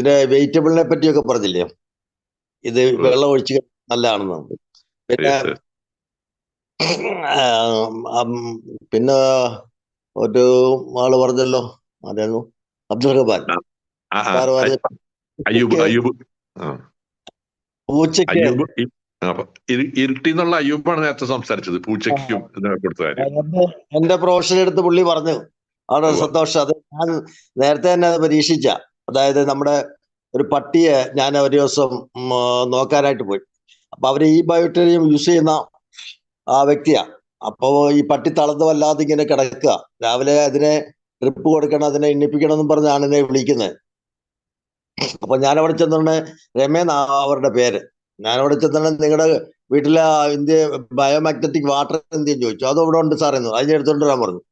ഇതിന്റെ വെജിറ്റബിളിനെ പറ്റിയൊക്കെ പറഞ്ഞില്ലേ? ഇത്. വെള്ളം ഒഴിച്ച് നല്ലതാണെന്ന് പിന്നെ പിന്നെ ഒരു ആൾ പറഞ്ഞല്ലോ ആരായിരുന്നു? അബ്ദുൾ റഹ്മാൻ. പൂച്ചയ്ക്ക് അയ്യൂബ് ഇ- ആ, അപ്പൊ ഇരു- ഇരുട്ടി എന്നുള്ള അയ്യൂബാണ് നേരത്തെ സംസാരിച്ചത് പൂച്ചയ്ക്കും എന്റെ പ്രൊഫഷൻ എടുത്ത് പുള്ളി പറഞ്ഞു. അവിടെ സന്തോഷം. അത് ഞാൻ നേരത്തെ തന്നെ അത് പരീക്ഷിച്ച. അതായത് നമ്മുടെ ഒരു പട്ടിയെ ഞാൻ ഒരു ദിവസം നോക്കാനായിട്ട് പോയി. അപ്പൊ അവർ ഈ ബയോട്ടീരിയം യൂസ് ചെയ്യുന്ന ആ വ്യക്തിയാണ് അപ്പോ ഈ പട്ടി തളർന്ന് വല്ലാതെ ഇങ്ങനെ കിടക്കുക. രാവിലെ അതിനെ ട്രിപ്പ് കൊടുക്കണം അതിനെ എണ്ണിപ്പിക്കണം എന്നും പറഞ്ഞാണ് എന്നെ വിളിക്കുന്നത്. അപ്പൊ ഞാൻ അവിടെ ചെന്നിട്ട് രമേന്ന അവരുടെ പേര്. ഞാൻ അവിടെ ചെന്നിട്ട് നിങ്ങളുടെ വീട്ടിലെ ഇന്ത്യ ബയോമാഗ്നറ്റിക് വാട്ടർ എന്തെങ്കിലും ചോദിച്ചു. അത് ഇവിടെ ഉണ്ട് സാർ എന്ന് അതിനെ എടുത്തോണ്ട് വരാൻ പറഞ്ഞു.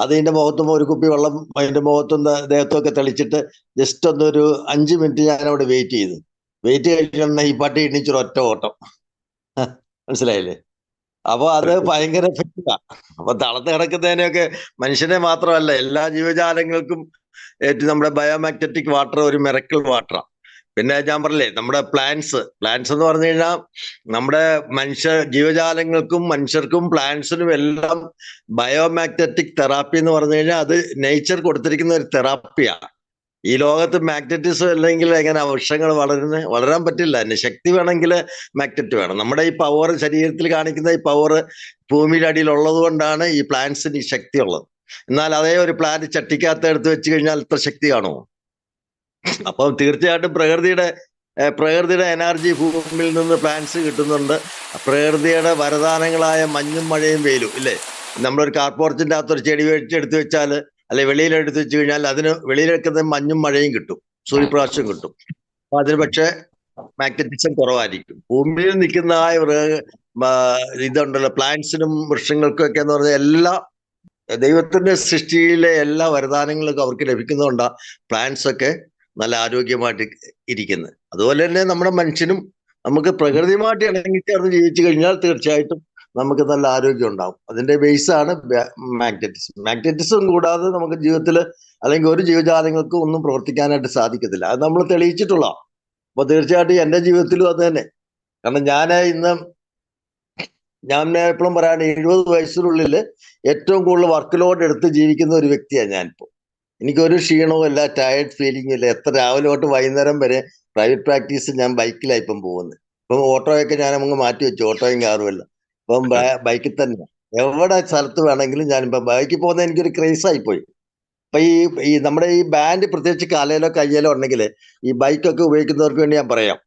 അത് ഇതിന്റെ മുഖത്തും ഒരു കുപ്പി വെള്ളം അതിന്റെ മുഖത്തും ദേഹത്തൊക്കെ ദേഹത്തും ഒക്കെ തെളിച്ചിട്ട് ജസ്റ്റ് ഒന്നൊരു അഞ്ച് മിനിറ്റ് ഞാൻ അവിടെ വെയിറ്റ് ചെയ്തു വെയിറ്റ് കഴിഞ്ഞാൽ ഈ പട്ടി എണ്ണിച്ചൊരു ഒറ്റ ഓട്ടം. മനസ്സിലായില്ലേ? അപ്പൊ അത് ഭയങ്കര എഫക്റ്റാണ് അപ്പൊ തളർത്ത് കിടക്കുന്നതിനെയൊക്കെ മനുഷ്യനെ മാത്രമല്ല എല്ലാ ജീവജാലങ്ങൾക്കും ഏറ്റവും നമ്മുടെ ബയോമാഗ്നറ്റിക് വാട്ടർ ഒരു മെറക്കിൾ വാട്ടറാണ് പിന്നെ ഞാൻ പറഞ്ഞില്ലേ നമ്മുടെ പ്ലാന്റ്സ് പ്ലാന്റ്സ് എന്ന് പറഞ്ഞു കഴിഞ്ഞാൽ നമ്മുടെ മനുഷ്യ ജീവജാലങ്ങൾക്കും മനുഷ്യർക്കും പ്ലാന്റ്സിനും എല്ലാം ബയോമാഗ്നറ്റിക് തെറാപ്പി എന്ന് പറഞ്ഞു കഴിഞ്ഞാൽ അത് നേച്ചർ കൊടുത്തിരിക്കുന്ന ഒരു തെറാപ്പിയാണ് ഈ ലോകത്ത് മാഗ്നറ്റിസം അല്ലെങ്കിൽ എങ്ങനെ വൃക്ഷങ്ങൾ വളരുന്നത് വളരാൻ പറ്റില്ല. അതിന് ശക്തി വേണമെങ്കിൽ മാഗ്നറ്റ് വേണം. നമ്മുടെ ഈ പവർ ശരീരത്തിൽ കാണിക്കുന്ന ഈ പവർ ഭൂമിയുടെ അടിയിൽ ഉള്ളത് കൊണ്ടാണ് ഈ പ്ലാന്റ്സിന് ഈ ശക്തി ഉള്ളത്. എന്നാൽ അതേ ഒരു പ്ലാന്റ് ചട്ടിക്കകത്ത് എടുത്ത് വെച്ച് കഴിഞ്ഞാൽ ഇത്ര ശക്തി കാണുമോ? അപ്പം തീർച്ചയായിട്ടും പ്രകൃതിയുടെ പ്രകൃതിയുടെ എനർജി ഭൂമിയിൽ നിന്ന് പ്ലാന്റ്സ് കിട്ടുന്നുണ്ട്. പ്രകൃതിയുടെ വരദാനങ്ങളായ മഞ്ഞും മഴയും വെയിലും ഇല്ലേ? നമ്മളൊരു കാർപോർച്ചിന്റെ അകത്തൊരു ചെടി എടുത്തു വെച്ചാൽ അല്ലെ വെളിയിലെടുത്ത് വെച്ച് കഴിഞ്ഞാൽ അതിന് വെളിയിലെടുക്കുന്ന മഞ്ഞും മഴയും കിട്ടും. സൂര്യപ്രകാശം കിട്ടും. അപ്പൊ അതിന് പക്ഷെ മാഗ്നറ്റിസം കുറവായിരിക്കും. ഭൂമിയിൽ നിൽക്കുന്ന ആ ഇതുണ്ടല്ലോ പ്ലാന്റ്സിനും വൃക്ഷങ്ങൾക്കും ഒക്കെ എന്ന് പറഞ്ഞാൽ എല്ലാ ദൈവത്തിന്റെ സൃഷ്ടിയിലെ എല്ലാ വരദാനങ്ങളും അവർക്ക് ലഭിക്കുന്നതുകൊണ്ടാ പ്ലാന്റ്സ് ഒക്കെ നല്ല ആരോഗ്യമായിട്ട് ഇരിക്കുന്നത് അതുപോലെ തന്നെ നമ്മുടെ മനുഷ്യനും നമുക്ക് പ്രകൃതിയുമായിട്ട് ഇണങ്ങി ചേർന്ന് ജീവിച്ചു കഴിഞ്ഞാൽ തീർച്ചയായിട്ടും നമുക്ക് നല്ല ആരോഗ്യം ഉണ്ടാവും. അതിന്റെ ബേസാണ് മാഗ്നറ്റിസം മാഗ്നറ്റിസം കൂടാതെ നമുക്ക് ജീവിതത്തിൽ അല്ലെങ്കിൽ ഒരു ജീവജാലങ്ങൾക്കും ഒന്നും പ്രവർത്തിക്കാനായിട്ട് സാധിക്കത്തില്ല. അത് നമ്മൾ തെളിയിച്ചിട്ടുള്ള അപ്പൊ തീർച്ചയായിട്ടും എന്റെ ജീവിതത്തിലും അത് തന്നെ. കാരണം ഞാൻ ഇന്ന് ഞാൻ എപ്പോഴും പറയാണ് എഴുപത് വയസ്സിനുള്ളിൽ ഏറ്റവും കൂടുതൽ വർക്ക് ലോഡ് എടുത്ത് ജീവിക്കുന്ന ഒരു വ്യക്തിയാണ് ഞാനിപ്പോൾ എനിക്കൊരു ക്ഷീണവും അല്ല ടയർഡ് ഫീലിംഗും ഇല്ല. എത്ര രാവിലെ തൊട്ട് വൈകുന്നേരം വരെ പ്രൈവറ്റ് പ്രാക്ടീസ് ഞാൻ ബൈക്കിലാണ് ഇപ്പം പോകുന്നത് ഇപ്പം ഓട്ടോയൊക്കെ ഞാൻ അങ്ങ് മാറ്റി വെച്ചു ഓട്ടോയും കാറുമല്ല ഇപ്പം ബൈക്കിൽ തന്നെ. എവിടെ സ്ഥലത്ത് വേണമെങ്കിലും ഞാനിപ്പം ബൈക്കിൽ പോകുന്നത് എനിക്കൊരു ക്രേസ് ആയിപ്പോയി അപ്പൊ ഈ ഈ നമ്മുടെ ഈ ബാൻഡ് പ്രത്യേകിച്ച് കാലയിലോ കയ്യിലോ ഉണ്ടെങ്കിൽ ഈ ബൈക്കൊക്കെ ഉപയോഗിക്കുന്നവർക്ക് വേണ്ടി ഞാൻ പറയാം.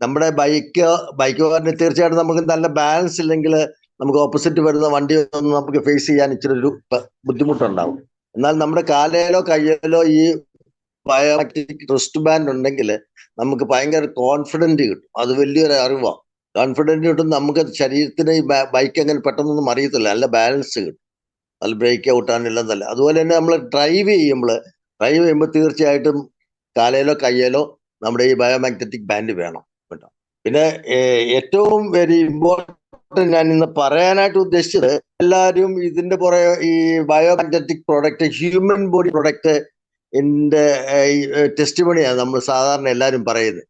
നമ്മുടെ ബൈക്ക് ബൈക്ക് പറഞ്ഞ് തീർച്ചയായിട്ടും നമുക്ക് നല്ല ബാലൻസ് ഇല്ലെങ്കിൽ നമുക്ക് ഓപ്പോസിറ്റ് വരുന്ന വണ്ടി ഒന്നും നമുക്ക് ഫേസ് ചെയ്യാൻ ഇച്ചിരി ഒരു ബുദ്ധിമുട്ടുണ്ടാവും. എന്നാൽ നമ്മുടെ കാലയിലോ കയ്യിലോ ഈ ബയോമെട്രിക് റിസ്റ്റ് ബാൻഡ് ഉണ്ടെങ്കിൽ നമുക്ക് ഭയങ്കര കോൺഫിഡന്റ് കിട്ടും. അത് വലിയൊരു അറിവാണ് കോൺഫിഡന്റ് കിട്ടും. നമുക്ക് ശരീരത്തിന് ഈ ബൈക്ക് അങ്ങനെ പെട്ടെന്നൊന്നും അറിയത്തില്ല. നല്ല ബാലൻസ് കിട്ടും. നല്ല ബ്രേക്ക് ഔട്ടാനെല്ലാം നല്ല. അതുപോലെ തന്നെ നമ്മൾ ഡ്രൈവ് ചെയ്യുമ്പോൾ ഡ്രൈവ് ചെയ്യുമ്പോൾ തീർച്ചയായിട്ടും കാലയിലോ കയ്യിലോ നമ്മുടെ ഈ ബയോമാഗ്നറ്റിക് ബാൻഡ് വേണം കേട്ടോ. പിന്നെ ഏറ്റവും വെരി ഇമ്പോർട്ടന്റ് ഞാൻ ഇന്ന് പറയാനായിട്ട് ഉദ്ദേശിച്ചത് എല്ലാവരും ഇതിന്റെ പുറകെ ഈ bio biomagnetic product human body product എന്റെ ടെസ്റ്റിമണിയാണ് നമ്മൾ സാധാരണ എല്ലാവരും പറയുന്നത്.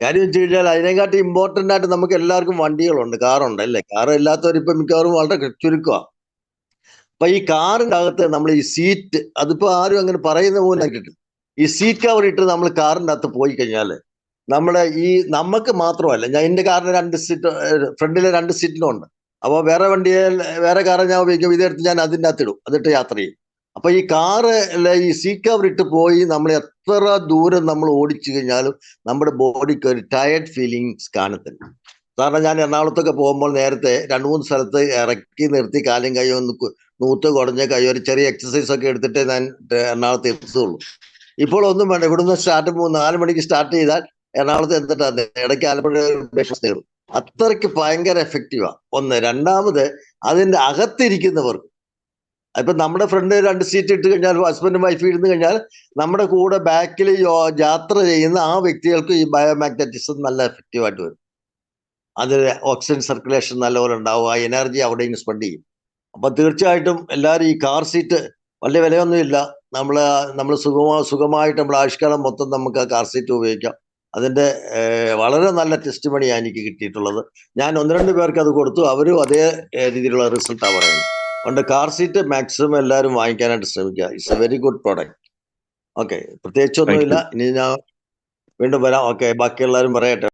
കാര്യം വെച്ച് കഴിഞ്ഞാൽ അതിനെക്കാട്ടി ഇമ്പോർട്ടന്റ് ആയിട്ട് നമുക്ക് എല്ലാവർക്കും വണ്ടികളുണ്ട് കാറുണ്ട് അല്ലേ? കാർ ഇല്ലാത്തവർ ഇപ്പൊ മിക്കവാറും വളരെ ചുരുക്കമാണ് അപ്പൊ ഈ കാറിന്റെ അകത്ത് നമ്മൾ ഈ സീറ്റ് അതിപ്പോൾ ആരും അങ്ങനെ പറയുന്ന പോലെ കിട്ടും ഈ സീറ്റ് കവർ ഇട്ട് നമ്മൾ കാറിന്റെ അകത്ത് പോയി കഴിഞ്ഞാൽ നമ്മളെ ഈ നമുക്ക് മാത്രമല്ല ഞാൻ എന്റെ കാറിന് രണ്ട് സീറ്റ് ഫ്രണ്ടിലെ രണ്ട് സീറ്റിലും ഉണ്ട്. അപ്പോൾ വേറെ വണ്ടിയെ വേറെ കാറ് ഞാൻ ഉപയോഗിക്കും ഇതെടുത്ത് ഞാൻ അതിന്റെ അകത്ത് ഇടും അതിട്ട് യാത്ര ചെയ്യും. അപ്പോൾ ഈ കാറ് ഈ സീറ്റ് കവർ ഇട്ട് പോയി നമ്മൾ എത്ര ദൂരം നമ്മൾ ഓടിച്ചു കഴിഞ്ഞാലും നമ്മുടെ ബോഡിക്ക് ഒരു ടയർഡ് ഫീലിങ്സ് കാണത്തില്ല. കാരണം ഞാൻ എറണാകുളത്തൊക്കെ പോകുമ്പോൾ നേരത്തെ രണ്ട് മൂന്ന് സ്ഥലത്ത് ഇറക്കി നിർത്തി കാലും കൈയോ ഒന്ന് നൂത്ത് കുടഞ്ഞ കൈയോ ഒരു ചെറിയ എക്സസൈസ് ഒക്കെ എടുത്തിട്ടേ ഞാൻ എറണാകുളത്ത് എത്തുള്ളൂ. ഇപ്പോൾ ഒന്നും വേണ്ട ഇവിടുന്ന് സ്റ്റാർട്ട് നാല് മണിക്ക് സ്റ്റാർട്ട് ചെയ്താൽ എറണാകുളത്ത് എന്നിട്ടാണ് ഇടയ്ക്ക് ആലപ്പുഴ അത്രയ്ക്ക് ഭയങ്കര എഫക്റ്റീവാണ് ഒന്ന്. രണ്ടാമത് അതിന്റെ അകത്തിരിക്കുന്നവർക്ക് ഇപ്പൊ നമ്മുടെ ഫ്രണ്ട് രണ്ട് സീറ്റ് ഇട്ട് കഴിഞ്ഞാൽ ഹസ്ബൻഡും വൈഫ് ഇരുന്ന് കഴിഞ്ഞാൽ നമ്മുടെ കൂടെ ബാക്കിൽ യാത്ര ചെയ്യുന്ന ആ വ്യക്തികൾക്ക് ഈ ബയോമാഗ്നറ്റിസം നല്ല എഫക്റ്റീവ് ആയിട്ട് വരും. അതിൽ ഓക്സിജൻ സർക്കുലേഷൻ നല്ലപോലെ ഉണ്ടാവും. ആ എനർജി അവിടെ സ്പെൻഡ് ചെയ്യും. അപ്പൊ തീർച്ചയായിട്ടും എല്ലാവരും ഈ കാർ സീറ്റ് വലിയ വിലയൊന്നുമില്ല. നമ്മൾ നമ്മൾ സുഖമാ സുഖമായിട്ട് നമ്മുടെ ആയുഷ്കാലം മൊത്തം നമുക്ക് ആ കാർ സീറ്റ് ഉപയോഗിക്കാം. അതിന്റെ ഏഹ്, വളരെ നല്ല ടെസ്റ്റ് മണിയാണ് എനിക്ക് കിട്ടിയിട്ടുള്ളത്. ഞാൻ ഒന്ന് രണ്ട് പേർക്ക് അത് കൊടുത്തു. അവരും അതേ രീതിയിലുള്ള റിസൾട്ടാണ് പറയുന്നത്. അതുകൊണ്ട് കാർ സീറ്റ് മാക്സിമം എല്ലാവരും വാങ്ങിക്കാനായിട്ട് ശ്രമിക്കുക. It's a very good product okay പ്രത്യേകിച്ചൊന്നുമില്ല ഇനി ഞാൻ വീണ്ടും വരാം. ഓക്കെ ബാക്കി എല്ലാവരും പറയട്ടെ.